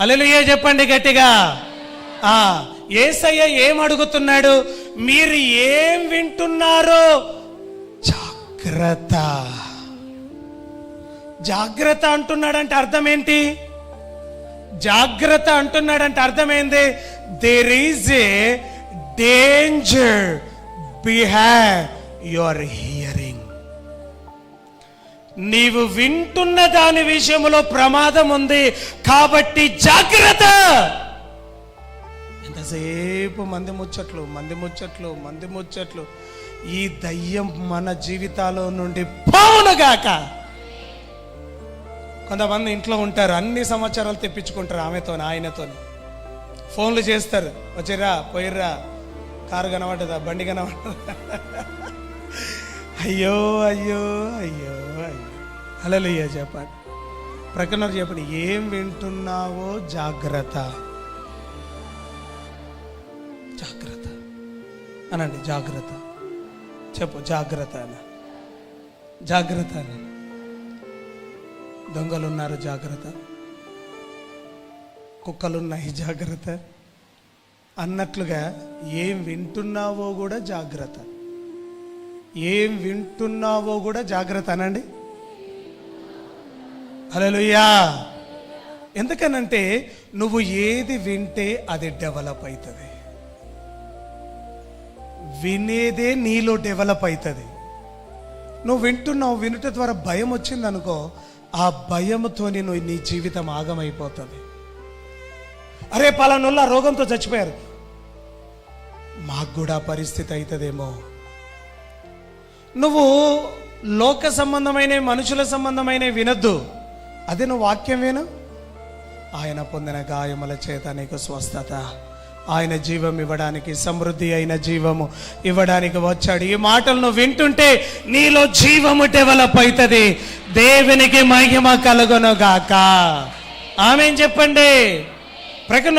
అలలుయే చెప్పండి గట్టిగా. ఆ ఏసయ్య ఏం అడుగుతున్నాడు మీరు ఏం వింటున్నారో జాగ్రత్త. జాగ్రత్త అంటున్నాడంటే అర్థం ఏంటి జాగ్రత్త అంటున్నాడంటే అర్థమైంది? There is a danger behave your hearing నీవు వింటున్న దాని విషయంలో ప్రమాదం ఉంది కాబట్టి జాగ్రత్త! ఎంతసేపు మంది ముచ్చట్లు మంది ముచ్చట్లు మంది ముచ్చట్లు. ఈ దయ్యం మన జీవితాల్లో నుండి పోవునుగాక కొంతమంది ఇంట్లో ఉంటారు అన్ని సమాచారాలు తెప్పించుకుంటారు ఆమెతో ఆయనతో ఫోన్లు చేస్తారు వచ్చిర్రా పోయిర్రా కారు కనబడ్డదా బండి కనబడ్డదా? అయ్యో అయ్యో అయ్యో అయ్యో. అలలుయ్య చెప్పండి. ప్రకటన చెప్పండి. ఏం వింటున్నావో జాగ్రత్త. జాగ్రత్త. అనండి జాగ్రత్త. చెప్పు జాగ్రత్త అన్న. జాగ్రత్త అన్న. దొంగలున్నారు జాగ్రత్త. కుక్కలున్నాయి జాగ్రత్త. అన్నట్లుగా ఏం వింటున్నావో కూడా జాగ్రత్త. ఏం వింటున్నావో కూడా జాగ్రత్త అనండి. హలోయా ఎందుకనంటే నువ్వు ఏది వింటే అది డెవలప్ అవుతుంది వినేదే నీలో డెవలప్ అవుతుంది నువ్వు వింటున్నావు వినుట ద్వారా భయం వచ్చిందనుకో ఆ భయంతోనే నువ్వు నీ జీవితం ఆగమైపోతుంది. అరే పలానోళ్ళు రోగంతో చచ్చిపోయారు. మాకు కూడా పరిస్థితి అవుతుందేమో నువ్వు లోక సంబంధమైన మనుషుల సంబంధమైన వినొద్దు. అదే నువ్వు వాక్యం విను. ఆయన పొందిన గాయముల చేత నీకు స్వస్థత. ఆయన జీవం ఇవ్వడానికి సమృద్ధి అయిన జీవము ఇవ్వడానికి వచ్చాడు. ఈ మాటలు నువ్వు వింటుంటే నీలో జీవము డెవలప్ అవుతుంది దేవునికి మహిమ కలుగును గాక ఆమె చెప్పండి? ప్రకటన